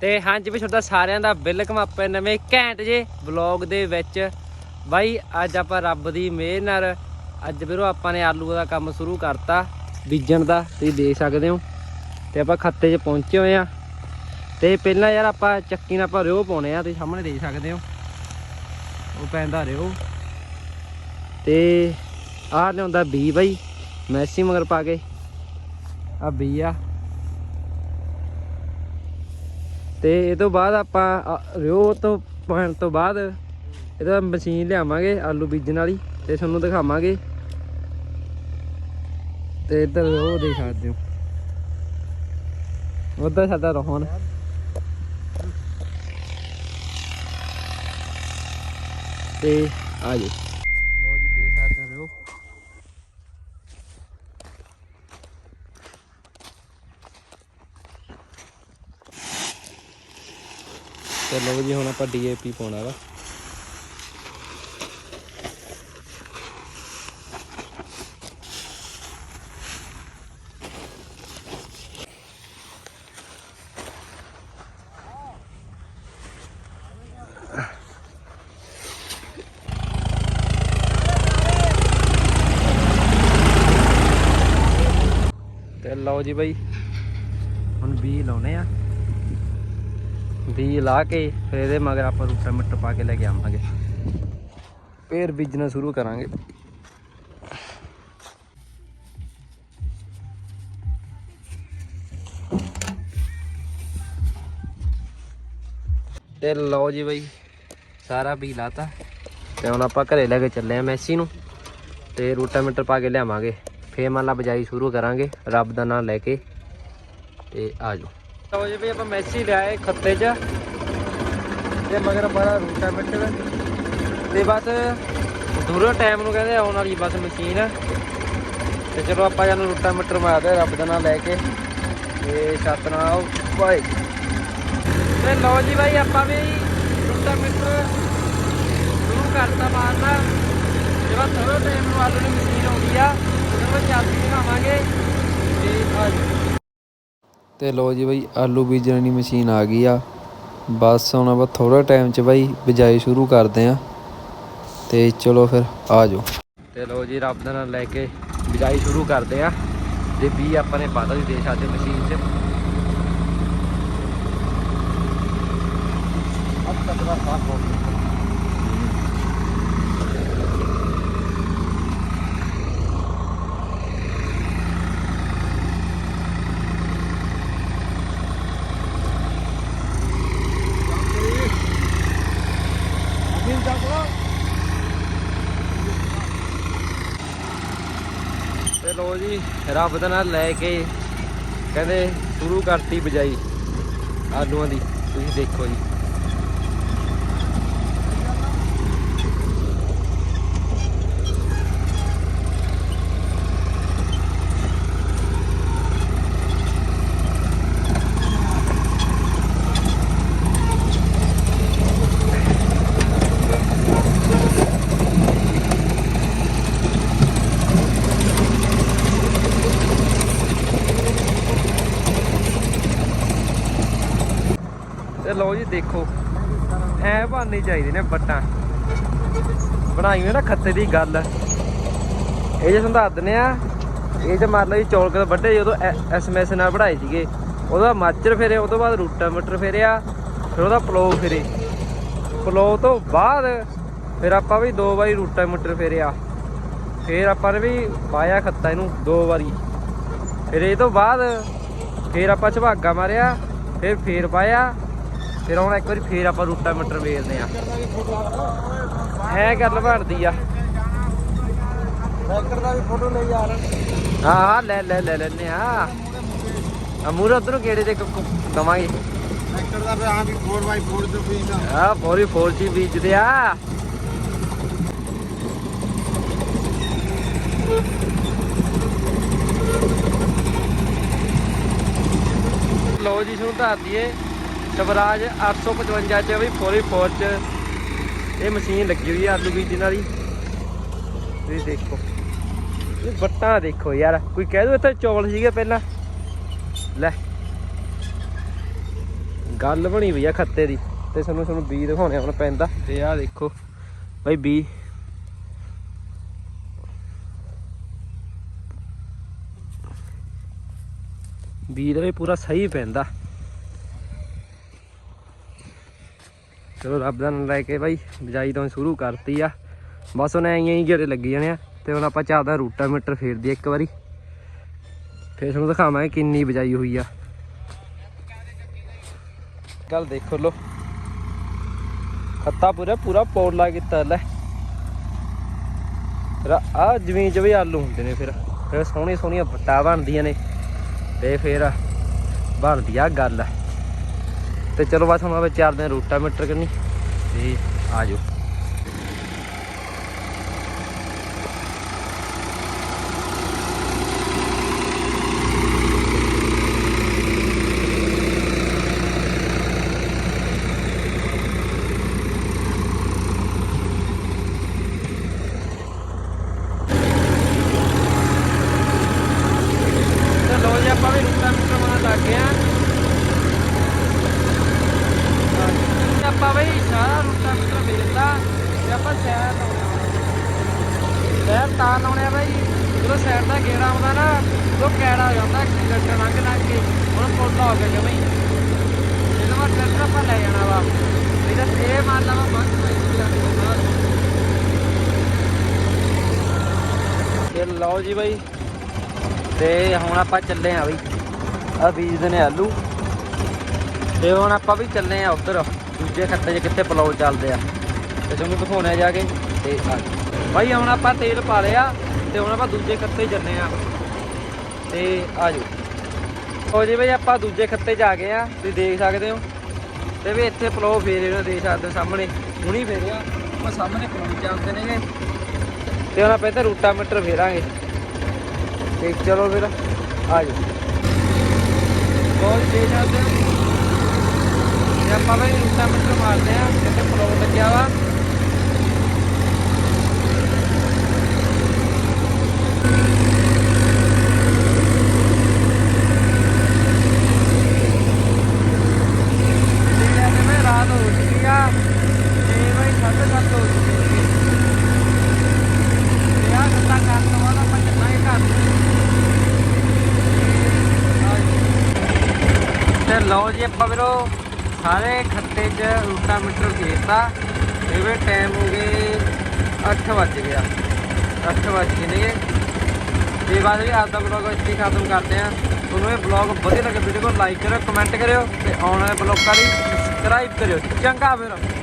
ਤੇ ਹਾਂਜੀ ਵੀ ਤੁਹਾਡਾ ਸਾਰਿਆਂ ਦਾ ਵੈਲਕਮ ਆਪਣੇ ਨਵੇਂ ਘੈਂਟ ਜੇ ਵਲੌਗ ਦੇ ਵਿੱਚ। ਬਾਈ, ਅੱਜ ਆਪਾਂ ਰੱਬ ਦੀ ਮਿਹਰ ਨਾਲ ਅੱਜ ਵੀਰੋ ਆਪਾਂ ਨੇ ਆਲੂ ਦਾ ਕੰਮ ਸ਼ੁਰੂ ਕਰਤਾ, ਬੀਜਣ ਦਾ, ਤੁਸੀਂ ਦੇਖ ਸਕਦੇ ਹੋ। ਤੇ ਆਪਾਂ ਖੱਤੇ 'ਚ ਪਹੁੰਚੇ ਹੋਏ ਆ ਤੇ ਪਹਿਲਾਂ ਯਾਰ ਆਪਾਂ ਚੱਕੀ ਨਾਲ ਆਪਾਂ ਰਿਓ ਪਾਉਣੇ ਆ ਤੁਸੀਂ ਸਾਹਮਣੇ ਦੇਖ ਸਕਦੇ ਹੋ। ਉਹ ਪੈਂਦਾ ਰਿਓ। ਤੇ ਆਹ ਲਿਆਉਂਦਾ ਬੀ ਬਾਈ, ਮੈਸੀ ਮਗਰ ਪਾ ਕੇ। ਆ ਬੀ ਆ। ਤੇ ਇਹ ਤੋਂ ਬਾਅਦ ਆਪਾਂ ਆ- ਰਿਓ ਤੋਂ ਪੈਣ ਤੋਂ ਬਾਅਦ ਇਹਦਾ ਮਸ਼ੀਨ ਲਿਆਵਾਂਗੇ, ਆਲੂ ਬੀਜਣ ਵਾਲੀ ਤੇ ਤੁਹਾਨੂੰ ਦਿਖਾਵਾਂਗੇ। ਤੇ ਇੱਧਰ ਉਹ ਦੇਖ ਸਕਦੇ ਹੋ। ਉੱਧਰ ਸਾਡਾ ਰੋਹਨ। ਤੇ ਆ ਜੀ ਲੋ ਜੀ ਦੇਖ ਸਕਦੇ ਹੋ ਤੇ ਲੋ ਜੀ, ਹੁਣ ਆਪਾਂ ਡੀਏਪੀ ਪਾਉਣਾ ਵਾ। ਤੇ ਲਓ ਜੀ ਬਾਈ, ਹੁਣ ਵੀ ਲਾਉਣੇ ਆ। ਬੀ ਲਾ ਕੇ ਫਿਰ ਇਹਦੇ ਮਗਰ ਆਪਾਂ ਰੂਟਾ ਮਿੱਟ ਪਾ ਕੇ ਲੈ ਕੇ ਆਵਾਂਗੇ। ਫੇਰ ਬੀਜਣਾ ਸ਼ੁਰੂ ਕਰਾਂਗੇ। ਤੇ ਲਓ ਜੀ ਬਾਈ, ਸਾਰਾ ਬੀ ਲਾਤਾ। ਤੇ ਹੁਣ ਆਪਾਂ ਘਰੇ ਲੈ ਕੇ ਚੱਲੇ ਆ ਮੈਸੀ ਨੂੰ। ਤੇ ਰੂਟਾ ਮੀਟਰ ਪਾ ਕੇ ਲਿਆਵਾਂਗੇ। ਫੇਰ ਮੰਨ ਲਾ ਬਜਾਈ ਸ਼ੁਰੂ ਕਰਾਂਗੇ, ਰੱਬ ਦਾ ਨਾਮ ਲੈ ਕੇ। ਤੇ ਆ ਜਾਓ। ਲਓ ਜੀ ਵੀ ਆਪਾਂ ਮੈਸੀ ਲਿਆਏ ਖੱਤੇ 'ਚ। ਤੇ ਮਗਰ ਬੜਾ ਰੂਟਾ ਮੀਟਰ ਤੇ ਬਸ ਦੂਰੋਂ ਟਾਈਮ ਨੂੰ ਕਹਿੰਦੇ ਆਉਣ ਵਾਲੀ ਬਸ ਮਸ਼ੀਨ ਤੇ ਚਲੋ ਆਪਾਂ ਜਾਨੂੰ ਰੂਟਾ ਮੀਟਰ ਮਾਰਦੇ ਰੱਬ ਦਾ ਨਾਮ ਲੈ ਕੇ। ਤੇ ਸਤਨਾਮ, ਭਾਈ। ਤੇ ਲਓ ਜੀ ਭਾਈ ਆਪਾਂ ਵੀ ਰੂਟਾ ਮੀਟਰ ਸ਼ੁਰੂ ਕਰਤਾ ਮਾਰਨਾ। ਜਿਹੜਾ ਥੋੜਾ ਟਾਈਮ ਨੂੰ ਆਲੂ ਦੀ ਮਸ਼ੀਨ ਆਉਂਦੀ ਆ। ਉਹਨੂੰ ਮੈਂ ਚੱਲਦੀ ਦਿਖਾਵਾਂਗੇ। ਤੇ ਆ ਤੇ ਲੋ ਜੀ ਬਈ ਆਲੂ ਬੀਜਣ ਦੀ ਮਸ਼ੀਨ ਆ ਗਈ ਆ ਬਸ ਹੁਣ ਆਪਾਂ ਥੋੜਾ ਟਾਈਮ ਚ ਬਾਈ ਬਿਜਾਈ ਸ਼ੁਰੂ ਕਰਦੇ ਆ ਤੇ ਚਲੋ ਫਿਰ ਆ ਜਾਓ ਤੇ ਲੋ ਜੀ ਰੱਬ ਦਾ ਨਾਮ ਲੈ ਕੇ ਬਿਜਾਈ ਸ਼ੁਰੂ ਕਰਦੇ ਆ ਤੇ ਵੀ ਆਪਾਂ ਨੇ ਬਾਦਲ ਵੀ ਦੇ ਸਕਦੇ ਮਸ਼ੀਨ 'ਚ अब तक साफ हो ਤੇ ਲੋ ਜੀ, ਰੱਬ ਦਾ ਨਾਲ ਲੈ ਕੇ ਕਹਿੰਦੇ ਸ਼ੁਰੂ ਕਰਤੀ ਬਜਾਈ ਆਲੂਆਂ ਦੀ, ਤੁਸੀਂ ਦੇਖੋ ਜੀ। ਲਓ ਜੀ, ਦੇਖੋ। ਐ ਬਣਨੀ ਚਾਹੀਦੀ ਨੇ ਬੱਟਾਂ। ਬਣਾਈ ਹੋਈ ਨਾ ਖੱਤੇ ਦੀ ਗੱਲ। ਇਹ ਜੇ ਸੰਧਾ ਦੱਸ ਦਿੰਦੇ ਆ, ਇਹ ਜੇ ਮੰਨ ਲਓ ਜੀ ਚੌਲ ਕਦ ਵੱਡੇ ਜਦੋਂ ਐਸਐਮਐਸ ਨਾਲ ਬਣਾਏ ਸੀਗੇ, ਉਹਦਾ ਮਾਚਰ ਫੇਰੇ ਉਹ ਤੋਂ ਬਾਅਦ ਰੂਟਾ ਮਟਰ ਫੇਰਿਆ, ਫਿਰ ਉਹਦਾ ਪਲੋ ਫੇਰੇ। ਪਲੋ ਤੋਂ ਬਾਅਦ ਫਿਰ ਆਪਾਂ ਵੀ ਦੋ ਵਾਰੀ ਰੂਟਾ ਮਟਰ ਫੇਰਿਆ। ਫਿਰ ਆਪਾਂ ਨੇ ਵੀ ਪਾਇਆ ਖੱਤਾ ਇਹਨੂੰ ਦੋ ਵਾਰੀ। ਫਿਰ ਇਹ ਤੋਂ ਬਾਅਦ ਫਿਰ ਆਪਾਂ ਝਵਾਗਾ ਮਾਰਿਆ, ਫਿਰ ਫੇਰ ਪਾਇਆ ਫਿਰ ਹੁਣ ਇੱਕ ਵਾਰੀ ਫੇਰ ਆਪਾਂ ਰੂਟਾ ਮਟਰ ਵੇਚਦੇ ਆ ਐ ਗੱਲ ਬਣਦੀ ਆ। ਟਰੈਕਟਰ ਦਾ ਵੀ ਫੋਟੋ ਲੈ ਯਾਰ। ਹਾਂ ਹਾਂ ਲੈ ਲੈ ਲੈ ਲੈਨੇ ਆ ਅਮੂਰ ਉਧਰੋਂ ਕਿਹੜੇ ਦੇ ਦਵਾਂਗੇ। ਟਰੈਕਟਰ ਦਾ ਵੀ ਹਾਂ ਵੀ 4x4 ਤੇ ਕੋਈ ਨਾ ਆ ਪੂਰੀ 4G ਬੀਜਦੇ ਆ। ਲੋ ਜੀ ਤੁਹਾਨੂੰ ਦੱਸ ਦਈਏ। ਸਵਰਾਜ 855 ਚ ਵੀ ਪੂਰੀ 4 ਚ ਇਹ ਮਸ਼ੀਨ ਲੱਗੀ ਹੋਈ ਆ ਆਲੂ ਬੀਜਣ ਵਾਲੀ। ਤੁਸੀਂ ਦੇਖੋ। ਇਹ ਬੱਟਾਂ ਦੇਖੋ ਯਾਰ, ਕੋਈ ਕਹਿ ਦੋ ਇੱਥੇ ਚੌਲ ਸੀਗੇ ਪਹਿਲਾਂ? ਲੈ। ਗੱਲ ਬਣੀ ਵੀ ਆ ਖੱਤੇ ਦੀ, ਤੇ ਸਾਨੂੰ ਤੁਹਾਨੂੰ ਬੀ ਦਿਖਾਉਣੇ ਹੁਣ ਪੈਂਦਾ। ਤੇ ਆਹ ਦੇਖੋ, ਬਈ ਬੀ। ਬੀ ਦਾ ਵੀ ਪੂਰਾ ਸਹੀ ਪੈਂਦਾ। ਚਲੋ ਰੱਬ ਦਾ ਨਾਮ ਲੈ ਕੇ ਬਾਈ, ਬਜਾਈ ਤੋਂ ਸ਼ੁਰੂ ਕਰਤੀ ਆ। ਬਸ ਉਹਨੇ ਐਂ ਹੀ ਗੇੜੇ ਲੱਗੀ ਜਾਣੇ ਆ ਤੇ ਹੁਣ ਆਪਾਂ ਚੱਲਦਾ ਰੂਟਾ ਮੀਟਰ ਫੇਰਦੀ ਇੱਕ ਵਾਰੀ। ਫੇਰ ਤੁਹਾਨੂੰ ਦਿਖਾਵਾਂਗੇ ਕਿੰਨੀ ਬਜਾਈ ਹੋਈ ਆ। ਗੱਲ ਦੇਖੋ ਲੋ ਖੱਤਾ ਪੂਰਾ ਪੂਰਾ ਪੌੜਲਾ ਕੀਤਾ ਲੈ। ਆ ਜ਼ਮੀਨ 'ਚ ਵੀ ਆਲੂ ਹੁੰਦੇ ਨੇ ਫਿਰ। ਫਿਰ ਸੋਹਣੀ ਸੋਹਣੀਆਂ ਵੱਟਾਂ ਬਣਦੀਆਂ ਨੇ। ਤੇ ਫਿਰ ਬਣਦੀ ਆ ਗੱਲ। ਤੇ ਚਲੋ ਬਸ ਹੁਣ ਆਪਾਂ ਚੱਲਦੇ ਹਾਂ ਰੂਟਾ ਮੀਟਰ ਕਰਨੀ। ਤੇ ਆ ਜਾਓ ਤੇ ਲੋ ਜੀ ਆਪਾਂ ਵੀ ਰੂਟਾ ਮੀਟਰ ਮਾਰਨ ਲੱਗ ਗਏ ਆ ਤੇ ਆਪਾਂ ਬਈ, ਸਾਰਾ ਰੂਟਾ ਮੀਟਰ ਵੇਚਦਾ ਤੇ ਆਪਾਂ ਸੈਰ ਲਾਉਣਾ ਸੈਰ ਤਾਂ ਲਾਉਣੇ ਆ ਬਈ। ਜਦੋਂ ਸੈਰ ਦਾ ਗੇੜਾ ਆਉਂਦਾ ਨਾ ਉਹ ਕੈੜਾ ਹੋ ਜਾਂਦਾ ਗੱਡਾ ਲੰਘ ਲੰਘ ਕੇ। ਹੁਣ ਪੁੱਲਾ ਹੋ ਗਿਆ ਜਮਈ ਇਹਦਾ ਵਾ ਟਰੈਕਟਰ ਆਪਾਂ ਲੈ ਜਾਣਾ ਵਾ। ਇਹਦਾ ਇਹ ਮੰਨ ਲਵਾ ਬਸ ਤੇ ਲਓ ਜੀ ਬਾਈ। ਤੇ ਹੁਣ ਆਪਾਂ ਚੱਲੇ ਆ ਬਈ। ਆ ਬੀਜਦੇ ਨੇ ਆਲੂ। ਤੇ ਹੁਣ ਆਪਾਂ ਵੀ ਚੱਲੇ ਆ ਉਧਰ। ਦੂਜੇ ਖੱਤੇ 'ਚ ਕਿੱਥੇ ਪਲਾਉ ਚੱਲਦੇ ਆ। ਤੇ ਤੁਹਾਨੂੰ ਦਿਖਾਉਣੇ ਜਾ ਕੇ ਤੇ ਆ ਜਾਓ। ਬਾਈ, ਹੁਣ ਆਪਾਂ ਤੇਲ ਪਾ ਲਿਆ ਤੇ ਹੁਣ ਆਪਾਂ ਦੂਜੇ ਖੱਤੇ 'ਚ ਚੱਲੇ ਆ। ਤੇ ਆ ਜਾਓ। ਹੋ ਜੀ ਬਈ, ਆਪਾਂ ਦੂਜੇ ਖੱਤੇ 'ਚ ਆ ਗਏ ਆ। ਤੁਸੀਂ ਦੇਖ ਸਕਦੇ ਹੋ। ਤੇ ਵੀ ਇੱਥੇ ਪਲਾਉ ਫੇਰੇ ਨੇ ਦੇਖ ਸਕਦੇ ਹੋ ਸਾਹਮਣੇ। ਹੁਣੀ ਫੇਰਿਆ ਆਪਾਂ ਸਾਹਮਣੇ ਪਲਾਉ ਚੱਲਦੇ ਨੇਗੇ। ਤੇ ਹੁਣ ਆਪਾਂ ਇੱਥੇ ਰੂਟਾ ਮੀਟਰ ਫੇਰਾਂਗੇ। ਤੇ ਚਲੋ ਫਿਰ, ਆ ਜਾਓ। ਬਹੁਤ ਦੇ ਜਾਂਦੇ ਤੇ ਆਪਾਂ ਵੀ ਰੂਟਾ ਮਾਰਦੇ ਆ ਕਿਤੇ ਪਲੋਟ ਲੱਗਿਆ ਵਾ ਤੇ ਕਹਿੰਦੇ ਮੈਂ ਰਾਤ ਹੋ ਚੁੱਕੀ ਆ ਤੇ ਬਈ ਸਾਢੇ ਸੱਤ ਹੋ ਚੁੱਕੀ ਹੈ ਤੇ ਆ ਗੱਲਾਂ ਕਰਨ ਤੋਂ ਬਾਅਦ ਆਪਾਂ ਚੱਲਾਂਗੇ ਘਰ ਤੇ ਲਓ ਜੀ ਆਪਾਂ ਵੀਰੋ ਸਾਰੇ ਖੱਤੇ 'ਚ ਰੂਟਾ ਮੀਟਰ ਫੇਰਤਾ ਇਹ ਵੀ ਟਾਈਮ ਹੋ ਗਏ 8 ਵੱਜ ਗਿਆ 8 ਵੱਜ ਗਏ ਨੇ ਤੇ ਬਾਅਦ ਵੀ ਅੱਜ ਦਾ ਬਲੌਗ ਇੱਥੇ ਹੀ ਖਤਮ ਕਰਦੇ ਆ। ਤੁਹਾਨੂੰ ਇਹ ਬਲੌਗ ਵਧੀਆ ਲੱਗੇ ਵੀਡੀਓ ਨੂੰ ਲਾਈਕ ਕਰਿਓ ਕਮੈਂਟ ਕਰਿਓ ਤੇ ਆਉਣ ਵਾਲੇ ਬਲੌਗਾਂ ਲਈ ਸਬਸਕ੍ਰਾਈਬ ਕਰਿਓ। ਚੰਗਾ ਫਿਰ।